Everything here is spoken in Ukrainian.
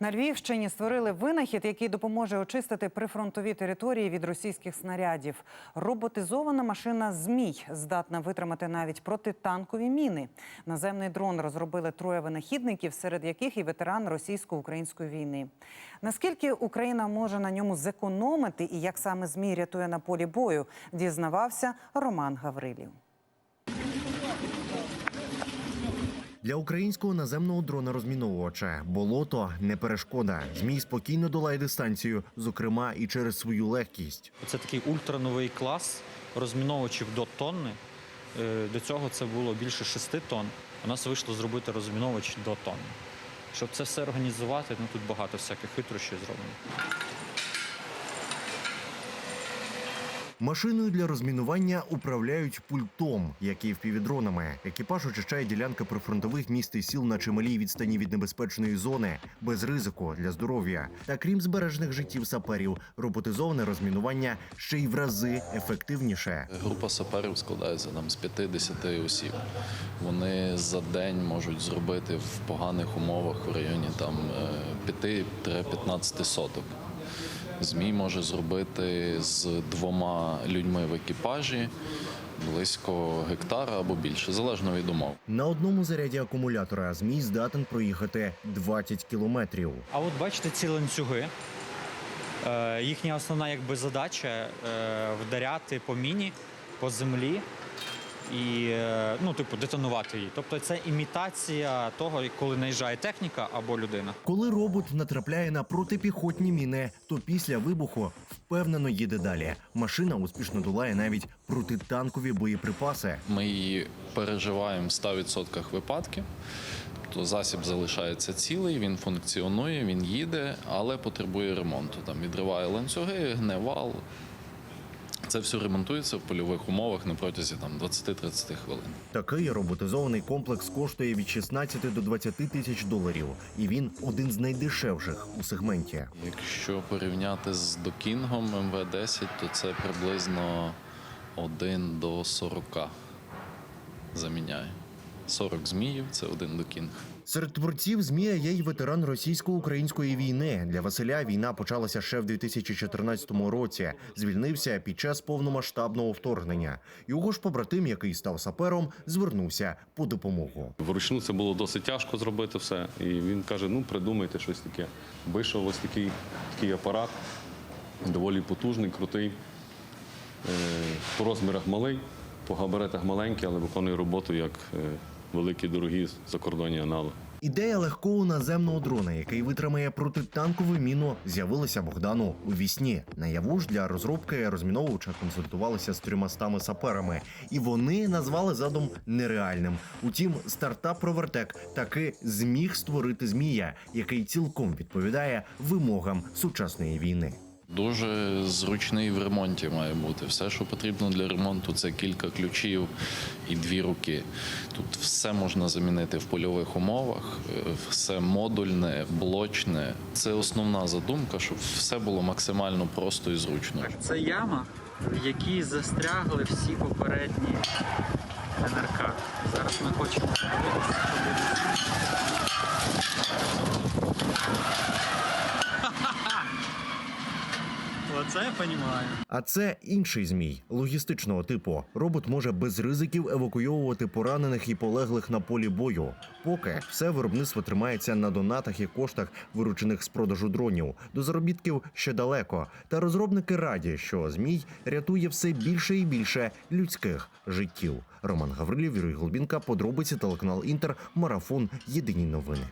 На Львівщині створили винахід, який допоможе очистити прифронтові території від російських снарядів. Роботизована машина Змій здатна витримати навіть протитанкові міни. Наземний дрон розробили троє винахідників, серед яких і ветеран російсько-української війни. Наскільки Україна може на ньому зекономити і як саме Змій рятує на полі бою, дізнавався Роман Гаврилів. Для українського наземного дрона розміновувача болото не перешкода. Змій спокійно долає дистанцію, зокрема і через свою легкість. Це такий ультрановий клас розміновувачів до тонни. Е, До цього це було більше 6 тонн. У нас вийшло зробити розміновувач до тонни. Щоб це все організувати, ну тут багато всяких хитрощів зроблено. Машиною для розмінування управляють пультом, як і впівдронами. Екіпаж очищає ділянки прифронтових міст і сіл на чималій відстані від небезпечної зони, без ризику для здоров'я. Та крім збережених життів саперів, роботизоване розмінування ще й в рази ефективніше. Група саперів складається там з 50 осіб. Вони за день можуть зробити в поганих умовах в районі там е, 5-15 соток. Змій може зробити з двома людьми в екіпажі близько гектара або більше, залежно від умов. На одному заряді акумулятора змій здатен проїхати 20 кілометрів. А от бачите ці ланцюги. Е, Їхня основна якби, задача е, вдаряти по міні, по землі і е, ну, типу, детонувати її. Тобто це імітація того, коли наїжджає техніка або людина. Коли робот натрапляє на протипіхотні міни, то після вибуху впевнено їде далі. Машина успішно долає навіть протитанкові боєприпаси. Ми її переживаємо в 100% випадків. То засіб залишається цілий, він функціонує, він їде, але потребує ремонту. Там відриває ланцюги, гне вал. Це все ремонтується в польових умовах на протязі там 20-30 хвилин. Такий роботизований комплекс коштує від 16 до 20 тисяч доларів, і він один з найдешевших у сегменті. Якщо порівняти з Докінгом МВ-10, то це приблизно 1 до 40 заміняє. 40 зміїв це один Докінг. Серед творців змія є й ветеран російсько-української війни. Для Василя війна почалася ще в 2014 році. Звільнився під час повномасштабного вторгнення. Його ж побратим, який став сапером, звернувся по допомогу. Вручну це було досить тяжко зробити все. І він каже: ну придумайте щось таке. Вийшов ось такий, такий апарат, доволі потужний, крутий, е, по розмірах малий, по габаритах маленький, але виконує роботу як е, великі дорогі закордонні аналоги. Ідея легкого наземного дрона, який витримає протитанкову міну, з'явилася Богдану у вісні. Наяву ж для розробки розміновувача консультувалися з трьомастами саперами, і вони назвали задум нереальним. Утім, стартап Провертек таки зміг створити змія, який цілком відповідає вимогам сучасної війни. Дуже зручний в ремонті має бути. Все, що потрібно для ремонту, це кілька ключів і дві руки. Тут все можна замінити в польових умовах, е, все модульне, блочне. Це основна задумка, щоб все було максимально просто і зручно. Це яма, в якій застрягли всі попередні НРК. Зараз ми хочемо буде. Я розумію. А це інший змій логістичного типу. Робот може без ризиків евакуйовувати поранених і полеглих на полі бою. Поки все виробництво тримається на донатах і коштах, виручених з продажу дронів. До заробітків ще далеко. Та розробники раді, що змій рятує все більше і більше людських життів. Роман Гаврилів, Юрій Голбінка, подробиці телеканал Інтер, марафон. Єдині новини.